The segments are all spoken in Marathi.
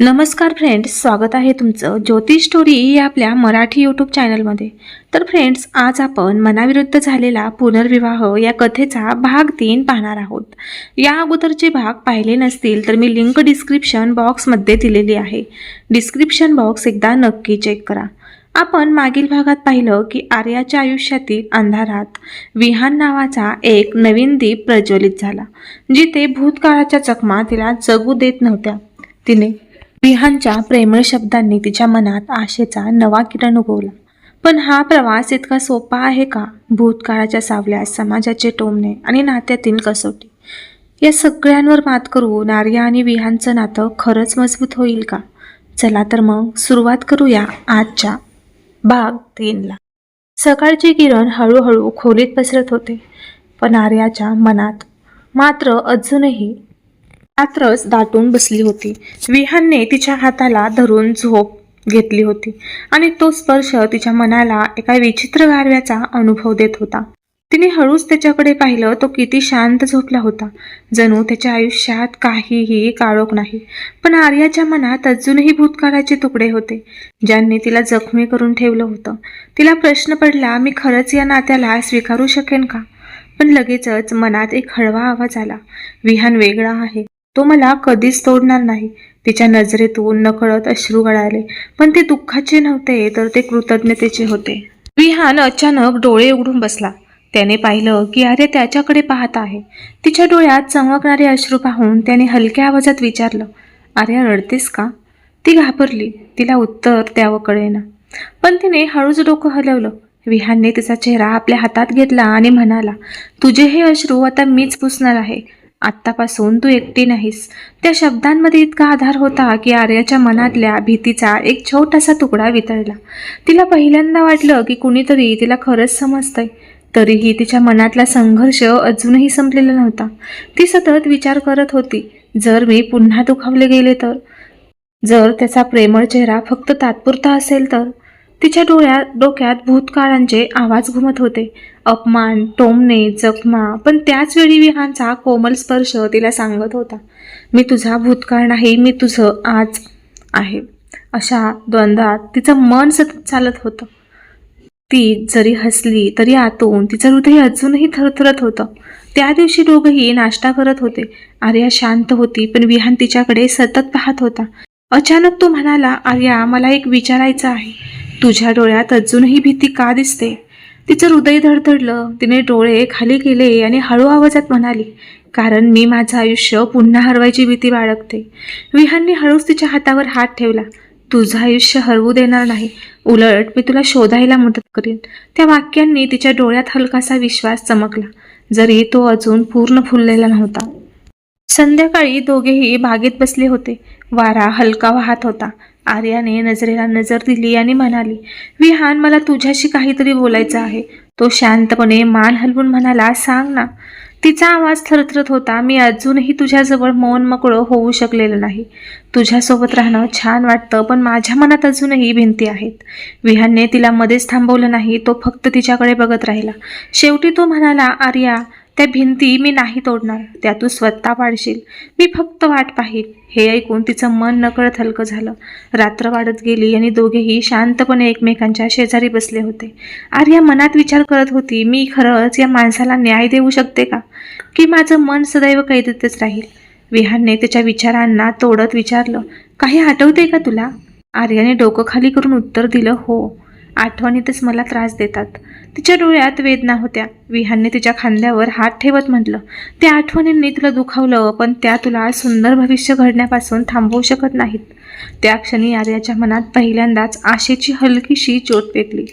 नमस्कार फ्रेंड्स स्वागत आहे तुमचं ज्योतिष स्टोरी या आपल्या मराठी यूट्यूब चॅनलमध्ये तर फ्रेंड्स आज आपण मनाविरुद्ध झालेला पुनर्विवाह या कथेचा भाग तीन पाहणार आहोत. या अगोदरचे भाग पाहिले नसतील तर मी लिंक डिस्क्रिप्शन बॉक्समध्ये दिलेली आहे. डिस्क्रिप्शन बॉक्स एकदा नक्की चेक करा. आपण मागील भागात पाहिलं की आर्याच्या आयुष्यातील अंधारात विहान नावाचा एक नवीन दीप प्रज्वलित झाला जिथे भूतकाळाच्या चकमा तिला जगू देत नव्हत्या. तिने विहानच्या प्रेमळ शब्दांनी तिच्या मनात आशेचा नवा किरण उगवला. पण हा प्रवास इतका सोपा आहे का? भूतकाळाच्या सावल्यात समाजाचे टोमणे आणि नात्यातील कसोटी. या सगळ्यांवर मात करून आर्या आणि विहानचं नातं खरंच मजबूत होईल का? चला तर मग सुरुवात करूया आजच्या भाग तीनला. सकाळचे किरण हळूहळू खोलीत पसरत होते. पण आर्याच्या मनात मात्र अजूनही रात्रच दाटून बसली होती. विहानने तिच्या हाताला धरून झोप घेतली होती आणि तो स्पर्श तिच्या मनाला एका विचित्र गारव्याचा अनुभव देत होता. तिने हळूच त्याच्याकडे पाहिलं तो किती शांत झोपला होता. जणू त्याच्या आयुष्यात काहीही काळोख नाही पण आर्याच्या मनात अजूनही भूतकाळाचे तुकडे होते. ज्यांनी तिला जखमी करून ठेवलं होतं. तिला प्रश्न पडला मी खरंच या नात्याला स्वीकारू शकेन का? पण लगेचच मनात एक हळवा आवाज आला. विहान वेगळा आहे. तो मला कधीच तोडणार नाही. तिच्या नजरेतून नकळत अश्रू गळाले. पण ते दुःखाचे नव्हते तर ते कृतज्ञतेचे होते. विहान अचानक डोळे उघडून बसला. त्याने पाहिलं की अरे त्याच्याकडे पाहत आहे. तिच्या डोळ्यात चमकणारे अश्रू पाहून त्याने हलक्या आवाजात विचारलं अरे रडतेस का? ती घाबरली. तिला उत्तर द्यावं कळेना. पण तिने हळूच डोकं हलवलं. विहानने तिचा चेहरा आपल्या हातात घेतला आणि म्हणाला तुझे हे अश्रू आता मीच पुसणार आहे. आत्तापासून तू एकटी नाहीस. त्या शब्दांमध्ये इतका आधार होता की आर्याच्या मनातल्या भीतीचा एक छोटासा तुकडा वितळला. तिला पहिल्यांदा वाटलं की कुणीतरी तिला खरंच समजतंय. तरीही तिच्या मनातला संघर्ष अजूनही संपलेला नव्हता. ती सतत विचार करत होती जर मी पुन्हा दुखावले गेले तर? जर त्याचा प्रेमळ चेहरा फक्त तात्पुरता असेल तर? तिच्या डोळ्यात डोक्यात भूतकाळांचे आवाज घुमत होते. अपमान टोमणे जखमा. पण त्याचवेळी विहांचा विहानचा कोमल स्पर्श तिला सांगत होता मी तुझा भूतकाळ नाही मी तुझं आज आहे. अशा द्वंद्वात तिचं मन सतत चालत होतं. ती जरी हसली तरी आतून तिचं हृदय अजूनही थरथरत होतं. त्या दिवशी दोघंही नाश्ता करत होते. आर्या शांत होती पण विहान तिच्याकडे सतत पाहत होता. अचानक तो म्हणाला आर्या मला एक विचारायचं आहे. तुझ्या डोळ्यात अजूनही भीती का दिसते? तिचं हृदय धडधडलं. तिने डोळे खाली केले आणि हळू आवाजात म्हणाली कारण मी माझं आयुष्य पुन्हा हरवायची भीती बाळगते. विहानने हळूच तिच्या हातावर हात ठेवला. तुझं आयुष्य हरवू देणार नाही. उलट मी तुला शोधायला मदत करीन. त्या वाक्यांनी तिच्या डोळ्यात हलकासा विश्वास चमकला जरी तो अजून पूर्ण फुललेला नव्हता. संध्याकाळी दोघेही बागेत बसले होते. वारा हलका वाहत होता. आर्याने नजरेला नजर दिली आणि म्हणाली विहान मला तुझ्याशी काहीतरी बोलायचं आहे. तो शांतपणे मान हलवून म्हणाला सांग ना. तिचा आवाज थरथरत होता मी अजूनही तुझ्याजवळ मौन मोकळं होऊ शकलेलं नाही. तुझ्यासोबत राहणं छान वाटतं पण माझ्या मनात अजूनही भिंती आहेत. विहानने तिला मध्येच थांबवलं नाही तो फक्त तिच्याकडे बघत राहिला. शेवटी तो म्हणाला आर्या त्या भिंती मी नाही तोडणार त्या तू स्वतः पाडशील मी फक्त वाट पाहील. हे ऐकून तिचं मन नकळत हलकं झालं. रात्र वाढत गेली आणि दोघेही शांतपणे एकमेकांच्या शेजारी बसले होते. आर्या मनात विचार करत होती मी खरंच या माणसाला न्याय देऊ शकते का? की माझं मन सदैव कैदेतच राहील? विहानने त्याच्या विचारांना तोडत विचारलं काही आठवते का तुला? आर्याने डोकं खाली करून उत्तर दिलं हो. आठवणीतच मला त्रास देतात. तिच्या डोळ्यात वेदना होत्या. विहानने तिच्या खांद्यावर हात ठेवत म्हटलं त्या आठवणींनी तुला दुखावलं पण त्या तुला सुंदर भविष्य घडण्यापासून थांबवू शकत नाहीत. त्या क्षणी आर्याच्या मनात पहिल्यांदाच आशेची हलकीशी चोट पेटली.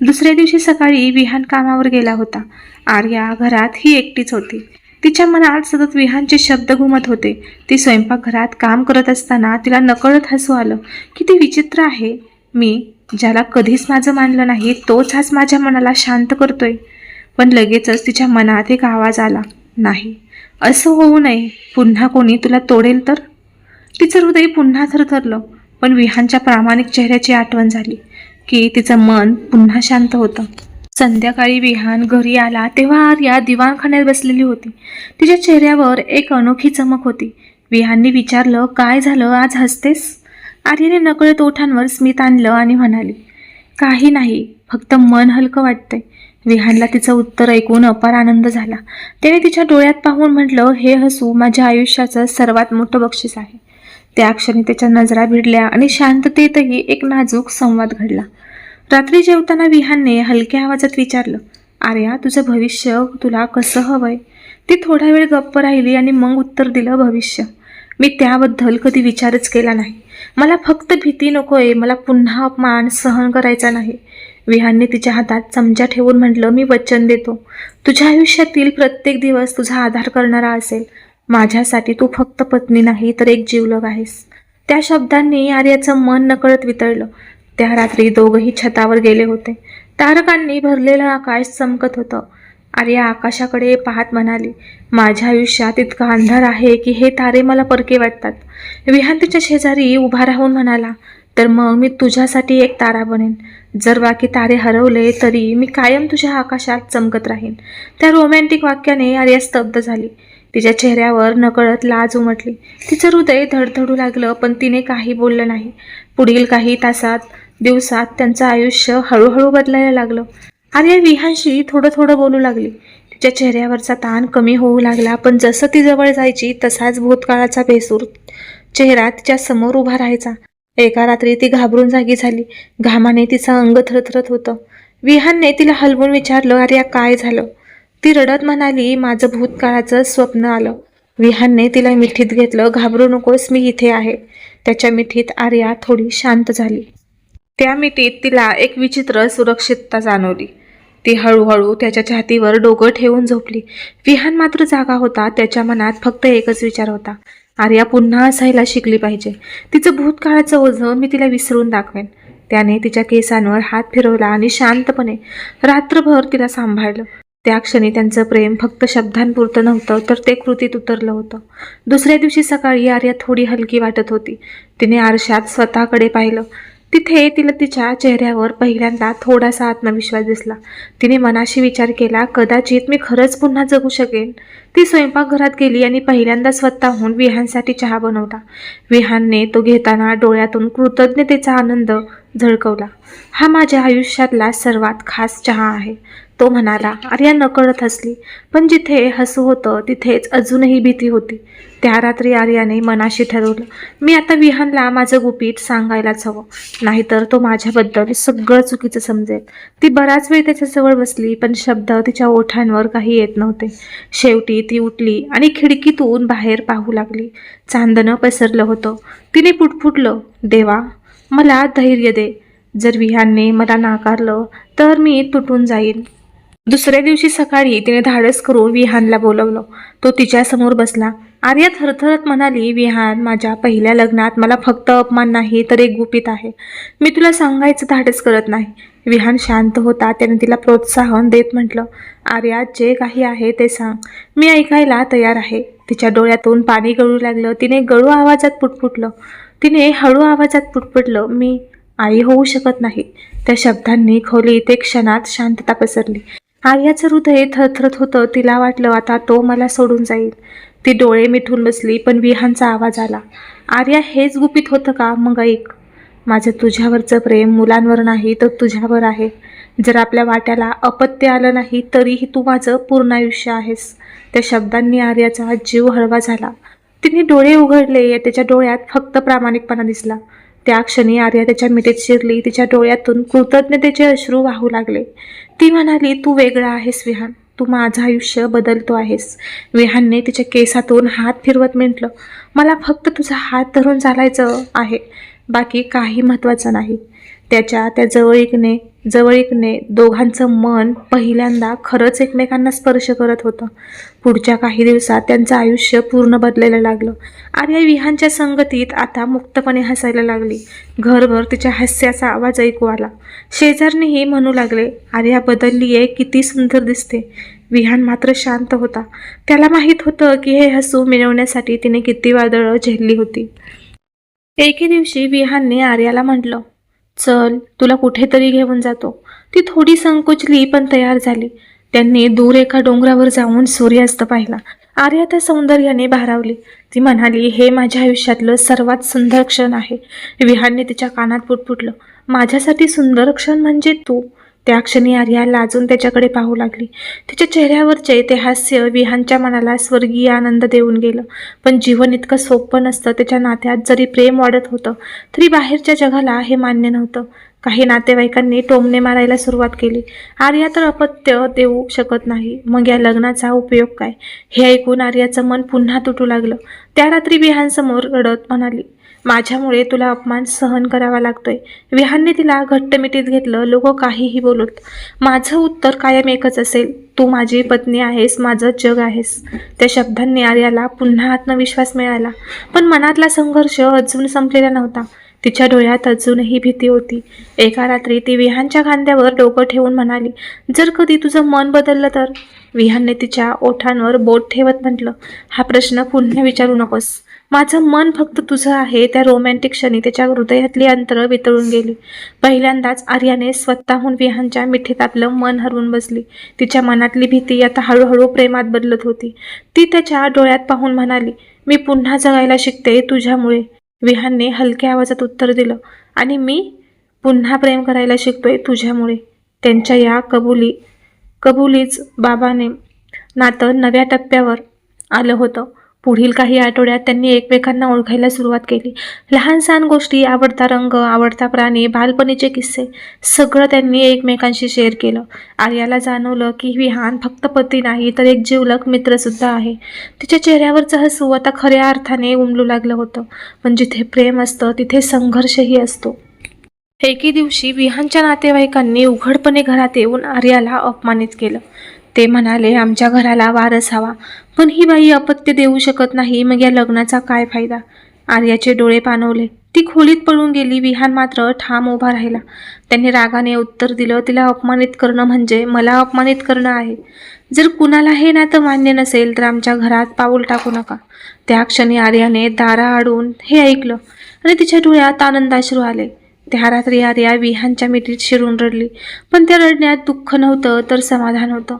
दुसऱ्या दिवशी सकाळी विहान कामावर गेला होता. आर्या घरात ही एकटीच होती. तिच्या मनात सतत विहानचे शब्द घुमत होते. ती स्वयंपाकघरात काम करत असताना तिला नकळत हसू आलं. किती विचित्र आहे. मी ज्याला कधीच माझं मानलं नाही तोच आज माझ्या मनाला शांत करतोय. पण लगेचच तिच्या मनात एक आवाज आला नाही असं होऊ नये. पुन्हा कोणी तुला तोडेल तर? तिचं हृदय पुन्हा थरथरलं पण विहानच्या प्रामाणिक चेहऱ्याची आठवण झाली की तिचं मन पुन्हा शांत होतं. संध्याकाळी विहान घरी आला तेव्हा आर्या दिवाणखान्यात बसलेली होती. तिच्या चेहऱ्यावर एक अनोखी चमक होती. विहानने विचारलं काय झालं? आज हसतेस? आर्यने नकळत ओठांवर स्मित आणलं आणि म्हणाली काही नाही फक्त मन हलकं वाटतंय. विहानला तिचं उत्तर ऐकून अपार आनंद झाला. त्याने तिच्या डोळ्यात पाहून म्हटलं हे हसू माझ्या आयुष्याचं सर्वात मोठं बक्षीस आहे. त्या क्षणी त्याच्या नजरा भिडल्या आणि शांततेतही एक नाजूक संवाद घडला. रात्री जेवताना विहानने हलक्या आवाजात विचारलं आर्या तुझं भविष्य तुला कसं हवंय? ती थोडा वेळ गप्प राहिली आणि मग उत्तर दिलं भविष्य. मी त्याबद्दल कधी विचारच केला नाही. मला फक्त भीती नकोय मला पुन्हा अपमान सहन करायचा नाही. विहानने तिच्या हातात चमचा ठेवून म्हटलं मी वचन देतो. तुझ्या आयुष्यातील प्रत्येक दिवस तुझा आधार करणारा असेल. माझ्यासाठी तू फक्त पत्नी नाही तर एक जीवलग आहेस. त्या शब्दांनी आर्याचं मन नकळत वितळलं. त्या रात्री दोघंही छतावर गेले होते. तारकांनी भरलेलं आकाश चमकत होतं. आर्या आकाशाकडे पाहत म्हणाली माझ्या आयुष्यात इतका अंधार आहे की हे तारे मला परके वाटतात. विहान तिच्या शेजारी उभा राहून म्हणाला तर मग मी तुझ्यासाठी एक तारा बनेन. जर बाकी तारे हरवले तरी मी कायम तुझ्या आकाशात चमकत राहीन. त्या रोमॅन्टिक वाक्याने आर्या स्तब्ध झाली. तिच्या चेहऱ्यावर नकळत लाज उमटली. तिचं हृदय धडधडू लागलं पण तिने काही बोललं नाही. पुढील काही तासात दिवसात त्यांचं आयुष्य हळूहळू बदलायला लागलं. आर्या विहानशी थोडं थोडं बोलू लागली. तिच्या चेहऱ्यावरचा ताण कमी होऊ लागला पण जसं ती जवळ जायची तसाच भूतकाळाचा बेसूर चेहरा तिच्या समोर उभा राहायचा. एका रात्री ती घाबरून जागी झाली. घामाने तिचं अंग थरथरत होतं. विहानने तिला हलवून विचारलं आर्या काय झालं? ती रडत म्हणाली माझं भूतकाळाचं स्वप्न आलं. विहानने तिला मिठीत घेतलं घाबरू नकोस मी इथे आहे. त्याच्या मिठीत आर्या थोडी शांत झाली. त्या मिठीत तिला एक विचित्र सुरक्षितता जाणवली. ती हळूहळू त्याच्या छातीवर डोकं ठेवून झोपली. विहान मात्र जागा होता त्याच्या मनात फक्त एकच विचार होता. आर्या पुन्हा असायला शिकली पाहिजे. तिचं भूतकाळाचं ओझं मी तिला विसरून दाखवेन. त्याने तिच्या केसांवर हात फिरवला आणि शांतपणे रात्रभर तिला सांभाळलं. त्या क्षणी त्यांचं प्रेम फक्त शब्दांपुरतं नव्हतं तर ते कृतीत उतरलं होतं. दुसऱ्या दिवशी सकाळी आर्या थोडी हलकी वाटत होती. तिने आरशात स्वतःकडे पाहिलं. तिथे तिला तिच्या चेहऱ्यावर पहिल्यांदा थोडासा आत्मविश्वास दिसला. तिने मनाशी विचार केला कदाचित मी खरंच पुन्हा जगू शकेन. ती स्वयंपाकघरात गेली आणि पहिल्यांदा स्वतःहून विहानसाठी चहा बनवला. विहानने तो घेताना डोळ्यातून कृतज्ञतेचा आनंद झळकवला. हा माझ्या आयुष्यातला सर्वात खास चहा आहे. तो म्हणाला आर्या नकळत हसली. पण जिथे हसू होतं तिथेच अजूनही भीती होती. त्या रात्री आर्याने मनाशी ठरवलं मी आता विहानला माझं गुपित सांगायलाच हवं. नाहीतर तो माझ्याबद्दल सगळं चुकीचं समजेल. ती बराच वेळ त्याच्याजवळ बसली पण शब्द तिच्या ओठांवर काही येत नव्हते. शेवटी ती उठली आणि खिडकीतून बाहेर पाहू लागली. चांदणं पसरलं होतं. तिने पुटफुटलं देवा मला धैर्य दे. जर विहानने मला नाकारलं तर मी तुटून जाईन. दुसऱ्या दिवशी सकाळी तिने धाडस करून विहानला बोलवलं. तो तिच्यासमोर बसला. आर्या थरथरत म्हणाली विहान माझ्या पहिल्या लग्नात मला फक्त अपमान नाही तर एक गुपित आहे. मी तुला सांगायचं धाडस करत नाही. विहान शांत होता त्याने तिला प्रोत्साहन देत म्हटलं आर्या जे काही आहे ते सांग. मी ऐकायला तयार आहे. तिच्या डोळ्यातून पाणी गळू लागलं. तिने गळू आवाजात पुटपुटलं. तिने हळू आवाजात पुटपुटलं मी आई होऊ शकत नाही. त्या शब्दांनी खोली ते क्षणात शांतता पसरली. आर्याचं हृदय थरथरत होतं. तिला वाटलं आता तो मला सोडून जाईल. ती डोळे मिठून बसली पण विहांचा आवाज आला. आर्या हेच गुपित होतं का? मग ऐक. माझं तुझ्यावरचं प्रेम मुलांवर नाही तर तुझ्यावर आहे. जर आपल्या वाट्याला अपत्य आलं नाही तरीही तू माझं पूर्ण आयुष्य आहेस. त्या शब्दांनी आर्याचा जीव हळवा झाला. तिने डोळे उघडले त्याच्या डोळ्यात फक्त प्रामाणिकपणा दिसला. त्या क्षणी आर्या त्याच्या मिठीत शिरली. तिच्या डोळ्यातून कृतज्ञतेचे अश्रू वाहू लागले. ती म्हणाली तू वेगळा आहेस विहान. तू माझं आयुष्य बदलतो आहेस. विहानने तिच्या केसातून हात फिरवत म्हटलं मला फक्त तुझा हात धरून चालायचं आहे. बाकी काही महत्त्वाचं नाही. त्याच्या त्या जवळीकने जवळीकने दोघांचं मन पहिल्यांदा खरंच एकमेकांना स्पर्श करत होतं. पुढच्या काही दिवसात त्यांचं आयुष्य पूर्ण बदलायला लागलं. आर्या विहानच्या संगतीत आता मुक्तपणे हसायला लागली. घरभर तिच्या हास्याचा आवाज ऐकू आला. शेजारनीही म्हणू लागले आर्या बदलली आहे किती सुंदर दिसते. विहान मात्र शांत होता. त्याला माहीत होतं की हे हसू मिळवण्यासाठी तिने किती वादळं झेलली होती. एके दिवशी विहानने आर्याला म्हटलं चल तुला कुठेतरी घेऊन जातो. ती थोडी संकोचली पण तयार झाली. त्यांनी दूर एका डोंगरावर जाऊन सूर्यास्त पाहिला. आर्या त्या सौंदर्याने भारावली. ती म्हणाली हे माझ्या आयुष्यातलं सर्वात सुंदर क्षण आहे. विहानने तिच्या कानात पुटपुटलं. माझ्यासाठी सुंदर क्षण म्हणजे तू. त्या क्षणी आर्या लाजून त्याच्याकडे पाहू लागली. तिच्या चेहऱ्यावरचे ते हास्य विहानच्या मनाला स्वर्गीय आनंद देऊन गेलं. पण जीवन इतकं सोपं नसतं त्याच्या नात्यात जरी प्रेम वाढत होतं तरी बाहेरच्या जगाला हे मान्य नव्हतं. काही नातेवाईकांनी टोमणे मारायला सुरुवात केली. आर्या तर अपत्य देऊ शकत नाही. मग या लग्नाचा उपयोग काय? हे ऐकून आर्याचं मन पुन्हा तुटू लागलं. त्या रात्री विहानसमोर रडत म्हणाली माझ्यामुळे तुला अपमान सहन करावा लागतोय. विहानने तिला घट्ट मिठीत घेतलं. लोक काहीही बोलत माझं उत्तर कायम एकच असेल. तू माझी पत्नी आहेस माझं जग आहेस. त्या शब्दांनी आर्याला पुन्हा आत्मविश्वास मिळाला. पण मनातला संघर्ष अजून संपलेला नव्हता. तिच्या डोळ्यात अजूनही भीती होती. एका रात्री ती विहानच्या खांद्यावर डोकं ठेवून म्हणाली जर कधी तुझं मन बदललं तर? विहानने तिच्या ओठांवर बोट ठेवत म्हटलं हा प्रश्न पुन्हा विचारू नकोस. माझं मन फक्त तुझं आहे. त्या रोमॅन्टिक क्षणी त्याच्या हृदयातली अंतरं वितळून गेली. पहिल्यांदाच आर्याने स्वतःहून विहानच्या मिठीत आपलं मन हरवून बसली. तिच्या मनातली भीती आता हळूहळू प्रेमात बदलत होती. ती त्याच्या डोळ्यात पाहून म्हणाली मी पुन्हा जगायला शिकते तुझ्यामुळे. विहानने हलक्या आवाजात उत्तर दिलं आणि मी पुन्हा प्रेम करायला शिकतोय तुझ्यामुळे. त्यांच्या या कबुली कबुलीच बाबाने नातं नव्या टप्प्यावर आलं होतं. पुढील काही आठवड्यात त्यांनी एकमेकांना ओळखायला सुरुवात केली. लहान सहान गोष्टी आवडता रंग आवडता प्राणी बालपणीचे किस्से सगळं त्यांनी एकमेकांशी शेअर केलं. आर्याला जाणवलं की विहान फक्त पती नाही तर एक जीवलक मित्रसुद्धा आहे. तिच्या चेहऱ्यावरचं हसू आता खऱ्या अर्थाने उमलू लागलं होतं. पण जिथे प्रेम असतं तिथे संघर्षही असतो. एके दिवशी विहानच्या नातेवाईकांनी उघडपणे घरात येऊन आर्याला अपमानित केलं. ते म्हणाले आमच्या घराला वारस हवा. पण ही बाई अपत्य देऊ शकत नाही. मग या लग्नाचा काय फायदा? आर्याचे डोळे पाणवले. ती खोलीत पळून गेली. विहान मात्र ठाम उभा राहिला. त्यांनी रागाने उत्तर दिलं तिला अपमानित करणं म्हणजे मला अपमानित करणं आहे. जर कुणाला हे नातं मान्य नसेल तर आमच्या घरात पाऊल टाकू नका. त्या क्षणी आर्याने दारा आडून हे ऐकलं आणि तिच्या डोळ्यात आनंदाश्रू आले. त्या रात्री आर्या विहानच्या मिठीत शिरून रडली. पण त्या रडण्यात दुःख नव्हतं तर समाधान होतं.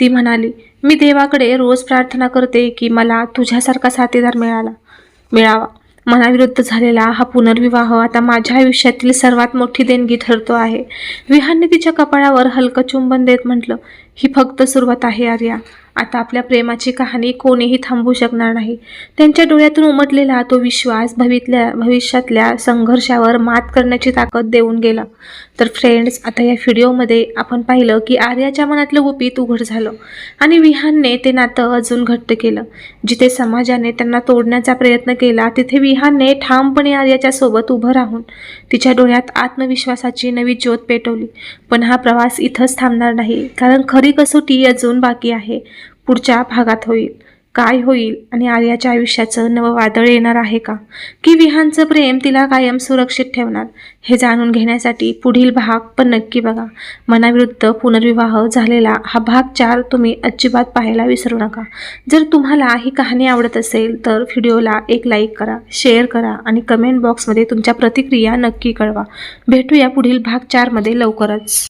ती म्हणाली मी देवाकडे रोज प्रार्थना करते की मला तुझ्यासारखा साथीदार मिळाला मिळावा. मनाविरुद्ध झालेला हा पुनर्विवाह आता माझ्या आयुष्यातील सर्वात मोठी देणगी ठरतो आहे. विहानने तिच्या कपाळावर हलकं चुंबन देत म्हटलं ही फक्त सुरुवात आहे आर्या. आता आपल्या प्रेमाची कहाणी कोणीही थांबवू शकणार नाही. त्यांच्या डोळ्यातून उमटलेला तो विश्वास भवितल्या भविष्यातल्या संघर्षावर मात करण्याची ताकद देऊन गेला. तर फ्रेंड्स आता या व्हिडिओमध्ये आपण पाहिलं की आर्याच्या मनातलं गुपित उघड झालं आणि विहानने ते नातं अजून घट्ट केलं. जिथे समाजाने त्यांना तोडण्याचा प्रयत्न केला तिथे विहानने ठामपणे आर्याच्या सोबत उभं राहून तिच्या डोळ्यात आत्मविश्वासाची नवी ज्योत पेटवली. पण हा प्रवास इथंच थांबणार नाही कारण खरं खरी कसोटी अजून बाकी आहे? पुढच्या भागात होईल. काय होईल? आणि आर्याच्या आयुष्याचं नवं वादळ येणार आहे का? की विहानचं प्रेम तिला कायम सुरक्षित ठेवणार? हे जाणून घेण्यासाठी पुढील भाग पण नक्की बघा. मनाविरुद्ध पुनर्विवाह झालेला हा भाग चार तुम्ही अजिबात पाहायला विसरू नका. जर तुम्हाला ही कहाणी आवडत असेल तर व्हिडिओला एक लाईक करा शेअर करा आणि कमेंट बॉक्समध्ये तुमच्या प्रतिक्रिया नक्की कळवा. भेटूया पुढील भाग चारमध्ये लवकरच.